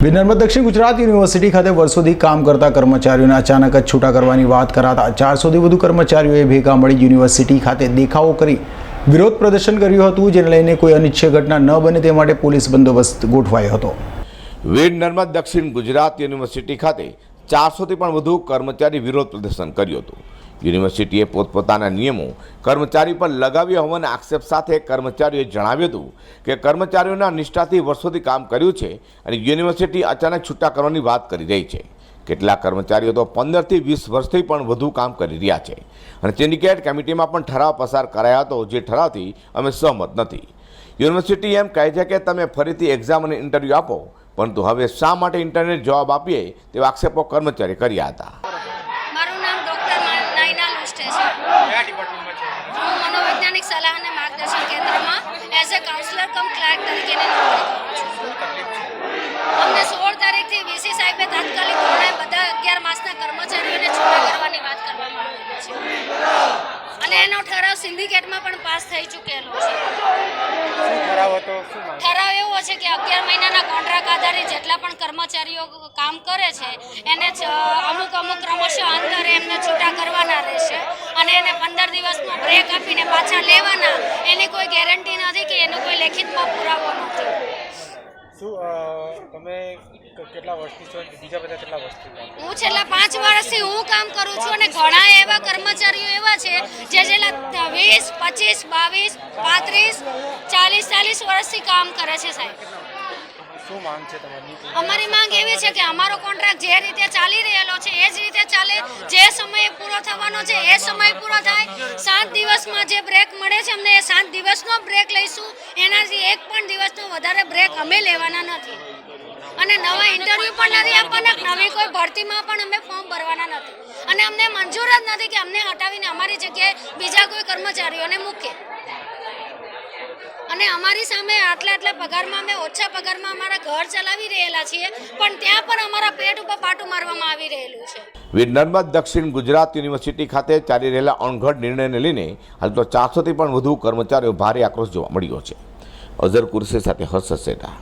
નર્મદ દક્ષિણ ગુજરાત યુનિવર્સિટી ખાતે વર્ષોથી કામ કરતા કર્મચારીઓને અચાનક જ છૂટા કરવાની વાત કરાતા ચારસોથી વધુ કર્મચારીઓએ ભેગા મળી યુનિવર્સિટી ખાતે દેખાવો કરી વિરોધ પ્રદર્શન કર્યું હતું, જેને લઈને કોઈ અનિચ્છય ઘટના ન બને તે માટે પોલીસ બંદોબસ્ત ગોઠવાયો હતો. વીર નર્મદ દક્ષિણ ગુજરાત યુનિવર્સિટી ખાતે ચારસોથી પણ વધુ કર્મચારી વિરોધ પ્રદર્શન કર્યું હતું. યુનિવર્સિટીએ પોતપોતાના નિયમો કર્મચારી પર લગાવ્યા હોવાના આક્ષેપ સાથે કર્મચારીઓએ જણાવ્યું હતું કે કર્મચારીઓના નિષ્ઠાથી વર્ષોથી કામ કર્યું છે અને યુનિવર્સિટી અચાનક છૂટા કરવાની વાત કરી રહી છે. કેટલાક કર્મચારીઓ તો પંદરથી વીસ વર્ષથી પણ વધુ કામ કરી રહ્યા છે અને સિન્ડિકેટ કમિટીમાં પણ ઠરાવ પસાર કરાયો હતો જે ઠરાવથી અમે સહમત નથી. યુનિવર્સિટી એમ કહે છે કે તમે ફરીથી એક્ઝામ અને ઇન્ટરવ્યૂ આપો, પરંતુ હવે શા માટે ઇન્ટરનેટ જવાબ આપીએ તેવા આક્ષેપો કર્મચારી કર્યા હતા. છે. હું મનોવૈજ્ઞાનિક સલાહ અને માર્ગદર્શન કેન્દ્રમાં as a counsellor cum clerk કરું અમને સોળ તારીખથી વીસી સાહેબે તાત્કાલિક ધોરણે બધા અગિયાર માસના કર્મચારીઓને છૂટા કરવાની વાત કરવામાં આવેલી છે. અને એનો ઠરાવ સિન્ડિકેટમાં પણ પાસ થઈ ચૂકેલો છે. ઠરાવ એવો છે કે અગિયાર મહિનાના કોન્ટ્રાક્ટ આધારે જેટલા પણ કર્મચારીઓ કામ કરે છે, એને અમુક અમુક ક્રમશઃ છૂટા કરવાના રહેશે. અને એને પંદર દિવસનો બ્રેક આપીને પાછા લેવાના. એની કોઈ ગેરંટી નથી કે એનો કોઈ લેખિતમાં પુરાવો નથી. શું તમે કેટલા વર્ષથી છો? બીજા બધા કેટલા વર્ષથી હું છેલ્લા પાંચ વર્ષથી હું કામ કરું છું અને ઘણા એવા કર્મચારીઓ એવા છે જે છેલ્લા વીસ પચીસ બાવીસ પાંત્રીસ ચાલીસ ચાલીસ વર્ષથી કામ કરે છે સાહેબ. શું માંગ છે તમારી અમારી માંગ એવી છે કે અમારો કોન્ટ્રાક્ટ જે રીતે ચાલી રહેલો છે, એ જ રીતે ચાલે. જે સમયે પૂરો થવાનો છે, એ સમય પૂરો થાય. સાત દિવસમાં જે બ્રેક મળે છે, અમને એ સાત દિવસનો બ્રેક લઈશું. એનાથી એક પણ દિવસનો વધારે બ્રેક અમે લેવાના નથી. અને નવા ઇન્ટરવ્યૂ પણ નથી આપવાના, નવી કોઈ ભરતીમાં પણ અમે ફોર્મ ભરવાના નથી. અને અમને મંજૂર જ નથી કે અમને હટાવીને અમારી જગ્યાએ બીજા કોઈ કર્મચારીઓને મૂકે. અને અમારી સામે આટલા આટલા પગારમાં અમે ઓછા પગારમાં અમારા ઘર ચલાવી રહેલા છીએ, પણ ત્યાં પણ અમારા પેટ ઉપર પાટું મારવામાં આવી રહેલું છે. વિજ્ઞાનમાં દક્ષિણ ગુજરાત યુનિવર્સિટી ખાતે ચાલી રહેલા અણઘડ નિર્ણયને લઈને હાલ તો ચારસોથી પણ વધુ કર્મચારીઓ ભારે આક્રોશ જોવા મળ્યો છે. અઝર કુરશી સાથે હર્ષ સેટા